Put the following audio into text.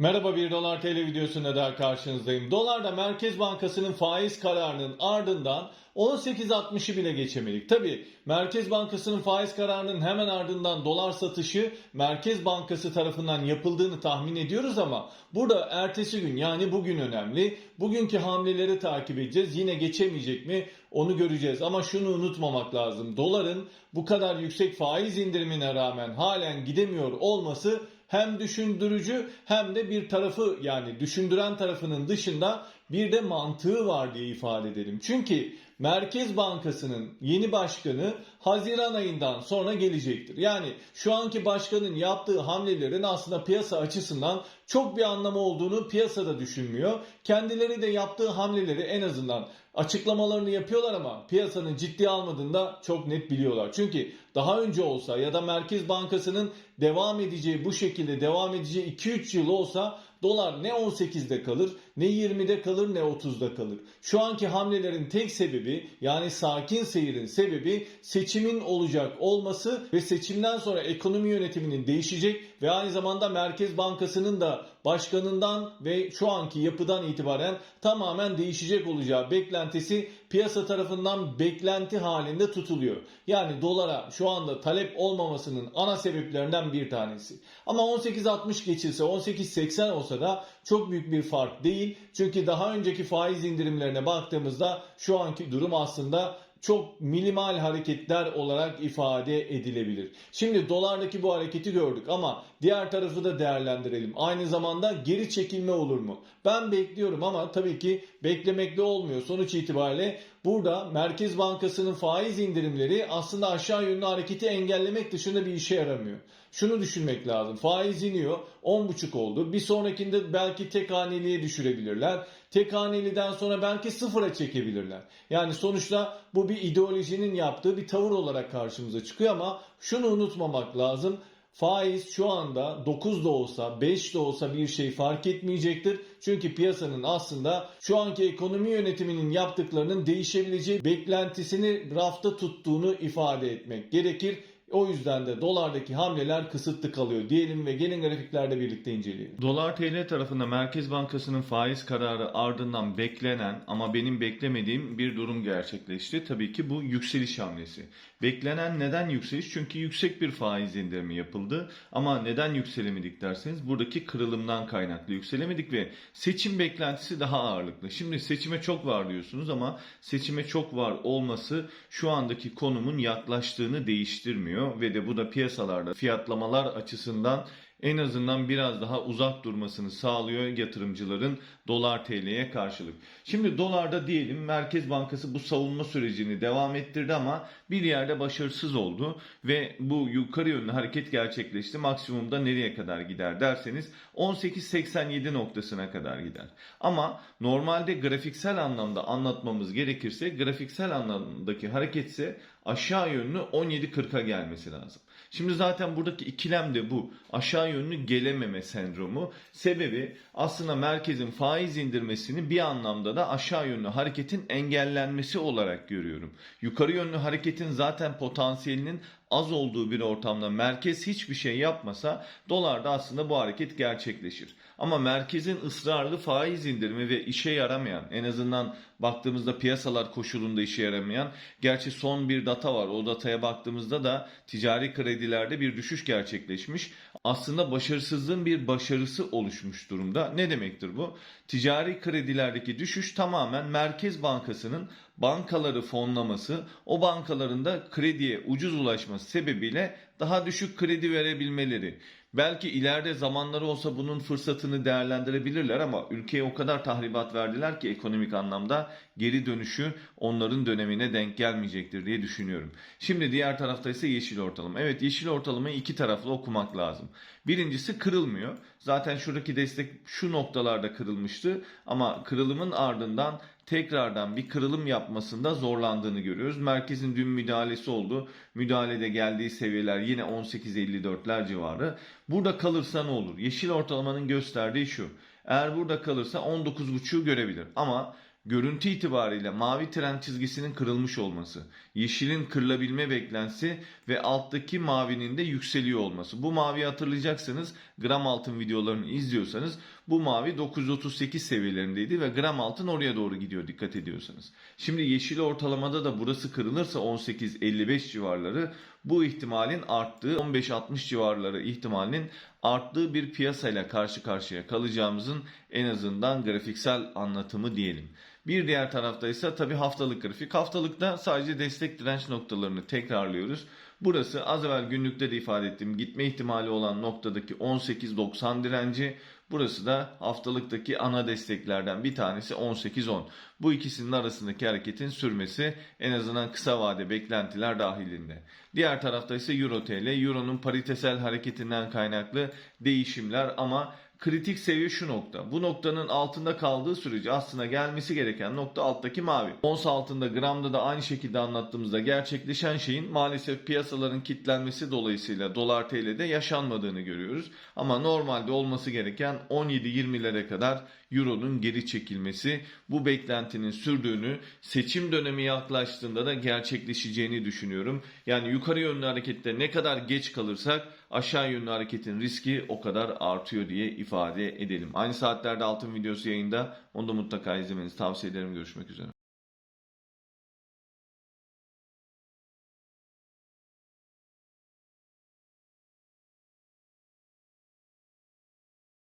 Merhaba 1 Dolar TL videosunda daha karşınızdayım. Dolarda Merkez Bankası'nın faiz kararının ardından 18.60'ı bile geçemedik. Tabi Merkez Bankası'nın faiz kararının hemen ardından dolar satışı Merkez Bankası tarafından yapıldığını tahmin ediyoruz ama burada ertesi gün yani bugün önemli. Bugünkü hamleleri takip edeceğiz. Yine geçemeyecek mi onu göreceğiz. Ama şunu unutmamak lazım. Doların bu kadar yüksek faiz indirimine rağmen halen gidemiyor olması hem düşündürücü hem de bir tarafı yani düşündüren tarafının dışında bir de mantığı var diye ifade edelim. Çünkü Merkez Bankası'nın yeni başkanı Haziran ayından sonra gelecektir. Yani şu anki başkanın yaptığı hamlelerin aslında piyasa açısından çok bir anlamı olduğunu piyasada düşünmüyor. Kendileri de yaptığı hamleleri en azından açıklamalarını yapıyorlar ama piyasanın ciddiye almadığını da çok net biliyorlar. Çünkü daha önce olsa ya da Merkez Bankası'nın devam edeceği bu şekilde devam edeceği 2-3 yıl olsa dolar ne 18'de kalır ne 20'de kalır ne 30'da kalır. Şu anki hamlelerin tek sebebi yani sakin seyirin sebebi seçimin olacak olması ve seçimden sonra ekonomi yönetiminin değişecek ve aynı zamanda Merkez Bankası'nın da başkanından ve şu anki yapıdan itibaren tamamen değişecek olacağı beklentisi piyasa tarafından beklenti halinde tutuluyor. Yani dolara şu anda talep olmamasının ana sebeplerinden bir tanesi. Ama 18.60 geçilse 18.80 olsa da çok büyük bir fark değil. Çünkü daha önceki faiz indirimlerine baktığımızda şu anki durum aslında çok minimal hareketler olarak ifade edilebilir. Şimdi dolardaki bu hareketi gördük ama diğer tarafı da değerlendirelim. Aynı zamanda geri çekilme olur mu? Ben bekliyorum ama tabii ki beklemekle olmuyor. Sonuç itibariyle burada Merkez Bankası'nın faiz indirimleri aslında aşağı yönlü hareketi engellemek dışında bir işe yaramıyor. Şunu düşünmek lazım. Faiz iniyor 10,5 oldu. Bir sonrakinde belki tek haneliğe düşürebilirler. Tek haneliden sonra belki sıfıra çekebilirler. Yani sonuçta bu bir ideolojinin yaptığı bir tavır olarak karşımıza çıkıyor ama şunu unutmamak lazım. Faiz şu anda 9 da olsa 5 de olsa bir şey fark etmeyecektir. Çünkü piyasanın aslında şu anki ekonomi yönetiminin yaptıklarının değişebileceği beklentisini rafta tuttuğunu ifade etmek gerekir. O yüzden de dolardaki hamleler kısıtlı kalıyor diyelim ve gelin grafiklerde birlikte inceleyelim. Dolar TL tarafında Merkez Bankası'nın faiz kararı ardından beklenen ama benim beklemediğim bir durum gerçekleşti. Tabii ki bu yükseliş hamlesi. Beklenen neden yükseliş? Çünkü yüksek bir faiz indirimi yapıldı. Ama neden yükselemedik derseniz buradaki kırılımdan kaynaklı yükselemedik ve seçim beklentisi daha ağırlıklı. Şimdi seçime çok var diyorsunuz ama seçime çok var olması şu andaki konumun yaklaştığını değiştirmiyor ve de bu da piyasalarda fiyatlamalar açısından en azından biraz daha uzak durmasını sağlıyor yatırımcıların dolar TL'ye karşılık. Şimdi dolarda diyelim Merkez Bankası bu savunma sürecini devam ettirdi ama bir yerde başarısız oldu ve bu yukarı yönlü hareket gerçekleşti. Maksimumda nereye kadar gider derseniz 18.87 noktasına kadar gider. Ama normalde grafiksel anlamda anlatmamız gerekirse grafiksel anlamdaki hareketse aşağı yönlü 17.40'a gelmesi lazım. Şimdi zaten buradaki ikilem de bu. Aşağı yönlü gelememe sendromu. Sebebi aslında merkezin faiz indirmesini bir anlamda da aşağı yönlü hareketin engellenmesi olarak görüyorum. Yukarı yönlü hareketin zaten potansiyelinin az olduğu bir ortamda merkez hiçbir şey yapmasa dolarda aslında bu hareket gerçekleşir. Ama merkezin ısrarlı faiz indirimi ve işe yaramayan en azından baktığımızda piyasalar koşulunda işe yaramayan gerçi son bir data var o dataya baktığımızda da ticari kredilerde bir düşüş gerçekleşmiş. Aslında başarısızlığın bir başarısı oluşmuş durumda. Ne demektir bu? Ticari kredilerdeki düşüş tamamen Merkez Bankası'nın bankaları fonlaması, o bankaların da krediye ucuz ulaşması sebebiyle daha düşük kredi verebilmeleri. Belki ileride zamanları olsa bunun fırsatını değerlendirebilirler ama ülkeye o kadar tahribat verdiler ki ekonomik anlamda geri dönüşü onların dönemine denk gelmeyecektir diye düşünüyorum. Şimdi diğer tarafta ise yeşil ortalama. Evet yeşil ortalamayı iki taraflı okumak lazım. Birincisi kırılmıyor. Zaten şuradaki destek şu noktalarda kırılmıştı ama kırılımın ardından tekrardan bir kırılım yapmasında zorlandığını görüyoruz. Merkezin dün müdahalesi oldu. Müdahalede geldiği seviyeler yine 18.54'ler civarı. Burada kalırsa ne olur? Yeşil ortalamanın gösterdiği şu. Eğer burada kalırsa 19.5'u görebilir. Ama görüntü itibariyle mavi trend çizgisinin kırılmış olması, yeşilin kırılabilme beklentisi ve alttaki mavinin de yükseliyor olması. Bu maviyi hatırlayacaksınız gram altın videolarını izliyorsanız bu mavi 938 seviyelerindeydi ve gram altın oraya doğru gidiyor dikkat ediyorsanız. Şimdi yeşil ortalamada da burası kırılırsa 18.55 civarları bu ihtimalin arttığı 15-60 civarları ihtimalinin arttığı bir piyasayla karşı karşıya kalacağımızın en azından grafiksel anlatımı diyelim. Bir diğer tarafta ise tabi haftalık grafik. Haftalıkta sadece destek direnç noktalarını tekrarlıyoruz. Burası az evvel günlükte de ifade ettiğim gitme ihtimali olan noktadaki 18.90 direnci. Burası da haftalıktaki ana desteklerden bir tanesi 18.10. Bu ikisinin arasındaki hareketin sürmesi en azından kısa vade beklentiler dahilinde. Diğer tarafta ise Euro TL. Euro'nun paritesel hareketinden kaynaklı değişimler ama kritik seviye şu nokta. Bu noktanın altında kaldığı sürece aslında gelmesi gereken nokta alttaki mavi. Ons altında gramda da aynı şekilde anlattığımızda gerçekleşen şeyin maalesef piyasaların kitlenmesi dolayısıyla dolar TL'de yaşanmadığını görüyoruz. Ama normalde olması gereken 17-20'lere kadar Euro'nun geri çekilmesi bu beklentinin sürdüğünü seçim dönemi yaklaştığında da gerçekleşeceğini düşünüyorum. Yani yukarı yönlü harekette ne kadar geç kalırsak aşağı yönlü hareketin riski o kadar artıyor diye ifade edelim. Aynı saatlerde altın videosu yayında. Onu da mutlaka izlemenizi tavsiye ederim. Görüşmek üzere.